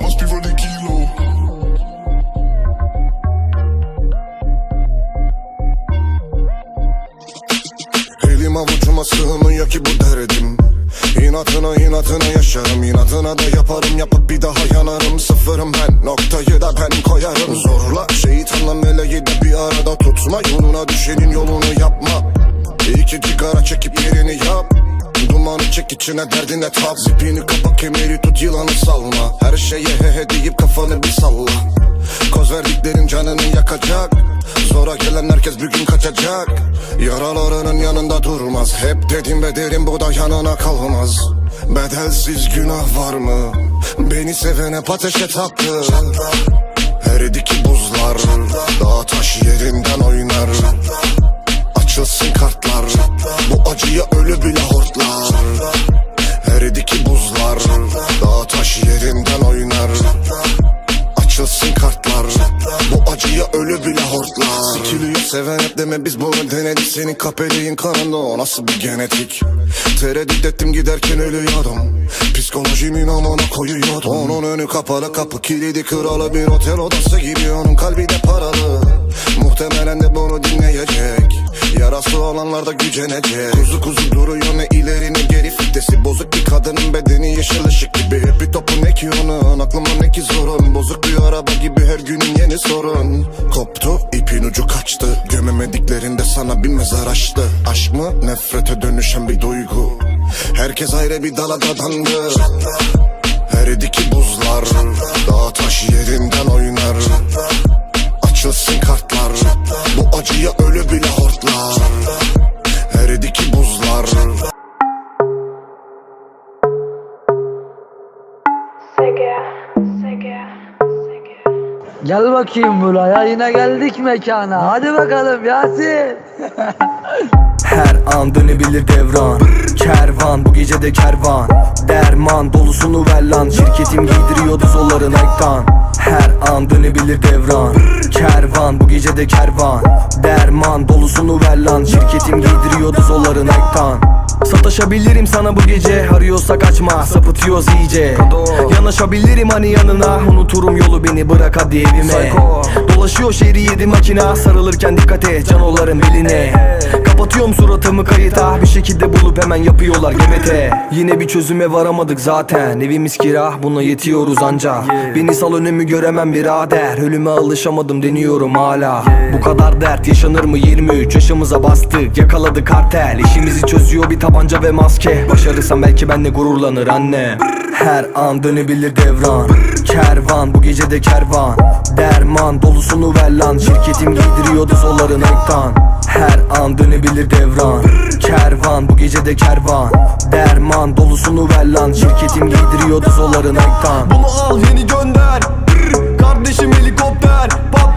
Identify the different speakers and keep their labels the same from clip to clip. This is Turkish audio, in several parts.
Speaker 1: Must be avucuma sığmıyor ki bu derdim. İnatına inatına yaşarım. İnatına da yaparım. Yapıp bir daha yanarım. Sıfırım ben. Noktayı da ben koyarım. Zorla şeytanla meleği de bir arada tutma. Yoluna düşenin yolunu yapma. İki sigara çekip yerini yap Dumanı çek içine derdine tap Zipini kapa kemeri tut yılanı salma Her şeye he he deyip kafanı bir salla. Koz verdiklerin canını yakacak. Zora gelen herkes bir gün kaçacak. Yaralarının yanında durmaz. Hep dedim ve derim bu da yanına kalmaz. Bedelsiz günah var mı? Beni sevene ateşe taktı. Eridi ki buzlar Dağ taş yerinden oynar Açılsın kartlar. Bu acıya ölü bile hortlar. Eridi ki buzlar. Dağ taş yerinden oynar. Açılsın kartlar. Bu acıya ölü bile hortlar. Sikiliyor seven hep deme biz bunu denedik. Senin kapeliğin kanında o nasıl bir genetik? Tereddüt ettim giderken ölüyordum. Psikolojimin amına koyuyordum. Onun önü kapalı kapı kilidi kralı bir otel odası gibi. Onun kalbi de Yarası olanlar da Kuzu kuzu duruyor ne ileri ne geri. Fitesi bozuk bir kadının bedeni yeşil ışık gibi. Hep bir topu ne ki onun? Aklıma ne ki zorun? Bozuk bir araba gibi her günün yeni sorun. Koptu ipin ucu kaçtı. Gömemediklerinde sana bir mezar açtı. Aşk mı? Nefrete dönüşen bir duygu. Herkes ayrı bir dala dadandı. Eridi ki buzlar. Dağ taş yerinden oynar. Açılsın kartlar. Bu acıya
Speaker 2: bakayım buraya yine geldik mekana. Hadi bakalım Yasin.
Speaker 3: Her an dönebilir devran. Kervan bu gece de kervan. Derman dolusunu ver lan. Şirketim giydiriyordu zolları Nike'dan Her an dönebilir devran. Kervan bu gece de kervan. Derman dolusunu ver lan. Şirketim giydiriyordu zolları Nike'dan Sataşabilirim sana bu gece. Arıyorsa kaçma sapıtıyoruz iyice. Yanaşabilirim hani yanına. Unuturum yolu beni bırak hadi evime. Dolaşıyor şehri yedi makina Sarılırken dikkat et canoların beline. Kapatıyorum suratımı kayıta. Bir şekilde bulup hemen yapıyorlar GBT Yine bir çözüme varamadık zaten. Evimiz kira buna yetiyoruz anca Beni sal önümü göremem birader. Ölüme alışamadım deniyorum hala. Bu kadar dert yaşanır mı? 23 yaşımıza bastık. Yakaladık kartel. İşimizi çözüyor bir tabanca ve maske. Başarırsam belki benle gururlanır anne. Her an dönebilir devran. Kervan bu gece de kervan. Derman dolusunu ver lan. Şirketim giydiriyordu zolları Nike'dan Her an dönebilir devran Kervan bu gece de kervan. Derman dolusunu ver lan. Şirketim giydiriyordu zolları Nike'dan Bunu al yeni gönder. Kardeşim helikopter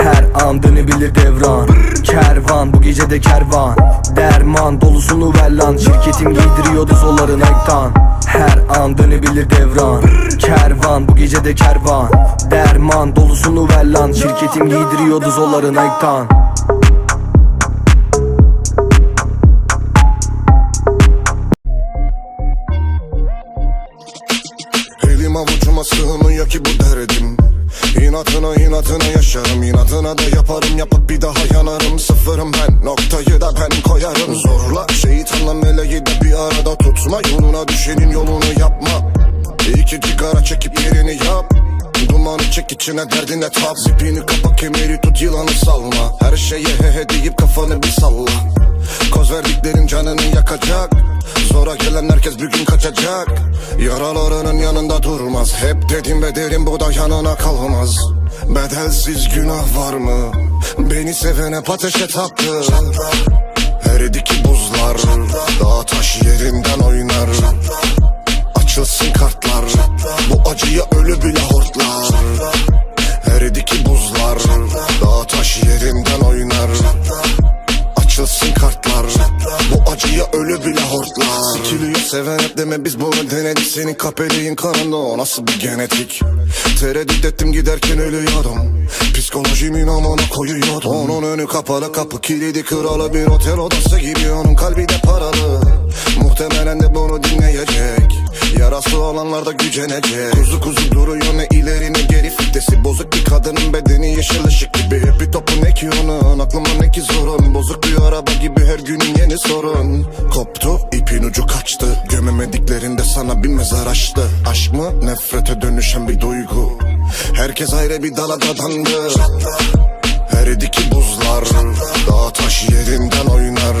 Speaker 3: her an dönebilir devran. Kervan bu gece de kervan. Derman dolusunu ver lan Şirketim giydiriyordu zolları Nike'dan Her an dönebilir devran. Kervan bu gece de kervan. Derman dolusunu ver lan Şirketim giydiriyordu zolları Nike'dan
Speaker 1: İnatına inatına yaşarım. İnatına da yaparım Yapıp bir daha yanarım. Sıfırım ben Noktayı da ben koyarım. Zorla şeytanla meleği de bir arada tutma. Yoluna düşenin yolunu yapma. İki sigara çekip yerini yap. Dumanı çek içine derdine tap. Zipini kapa kemeri tut yılanı salma. Her şeye he he deyip kafanı bir salla Koz verdiklerin canını yakacak Zora gelen herkes bir gün kaçacak Yaralarının yanında durmaz Hep dedim ve derim bu da yanına kalmaz Bedelsiz günah var mı? Beni sevene pateşe taktı Çatla. Eridi ki buzlar Çatla. Dağ taş yerinden oynar Açılsın kartlar Bu acıya ölü bile hortlar Çatla. Eridi ki buzlar Çatla. Dağ taş yerinden oynar Çatla. Sikiliyor seven hep deme biz bunu denedik. Senin kapeliğin kanında o nasıl bir genetik? Tereddüt ettim giderken ölüyordum Psikolojimin amına koyuyordum Onun önü kapalı kapı kilidi. Kralı Bir otel odası gibi. Onun kalbi de paralı. Muhtemelen de bunu dinleyecek. Yarası olanlar da gücenecek. Kuzu kuzu duruyor ne ileri ne geri. Fitesi Bozuk bir kadının bedeni yeşil ışık gibi. Hep bir topu ne ki onun? Aklıma ne ki zorun Bozuk bir araba gibi her günün yeni sorun. Koptu ipin ucu kaçtı. Gömemediklerinde sana bir mezar açtı Aşk mı? Nefrete dönüşen bir duygu Herkes ayrı bir dala dadandı. Eridi ki buzlar Dağ taş yerinden oynar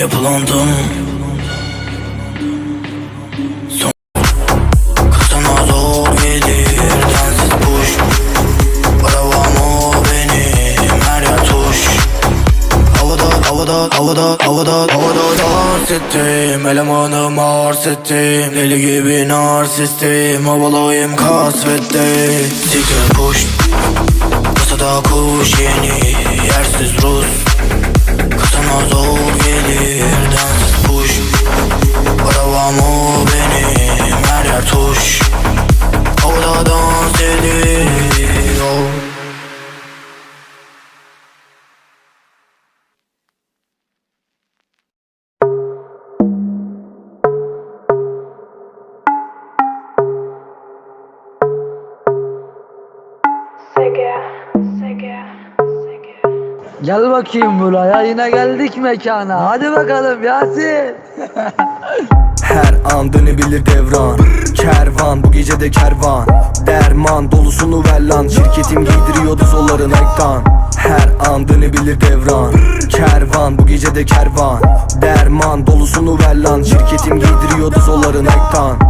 Speaker 4: Yapılandım. Son Kısana gelir Densiz push Aravam o benim Her yer tuş. Havada havada havada havada havada dans ettim. Elemanım arz ettim Deli gibi narsistim. Havalayım kasvette. Siktir push Kasada kuş yeni Yersiz Rus. Kasana zor Densiz push Aravam o benim Her yer tuş. Havada dans ediyor
Speaker 5: Sege.
Speaker 2: Gel bakayım buraya yine geldik mekana. Hadi bakalım Yasin.
Speaker 3: Her an dönebilir devran. Kervan bu gece de kervan. Derman dolusunu ver lan. Şirketim giydiriyordu zolların ektan Her an dönebilir devran. Kervan bu gece de kervan. Derman dolusunu ver lan. Şirketim giydiriyordu zolların ektan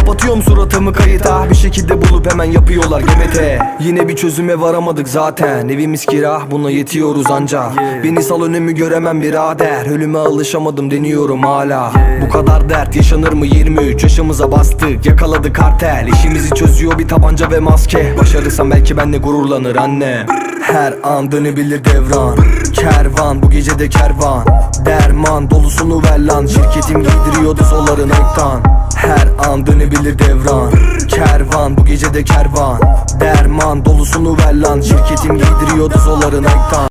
Speaker 3: Kapatıyorum suratımı kayıta. Bir şekilde bulup hemen yapıyorlar gemete Yine bir çözüme varamadık zaten. Evimiz kira buna yetiyoruz anca. Beni sal önümü göremem birader. Ölüme alışamadım deniyorum hala. Bu kadar dert yaşanır mı? 23 yaşımıza bastık. Yakaladı kartel. İşimizi çözüyor bir tabanca ve maske. Başarırsam belki benle gururlanır anne. Her an dönebilir devran. Kervan bu gece de kervan. Derman dolusunu ver lan. Şirketim giydiriyordu zolların ektan her an dönebilir devran. Kervan bu gece de kervan. Derman dolusunu ver lan. Şirketim giydiriyordu zolların ektan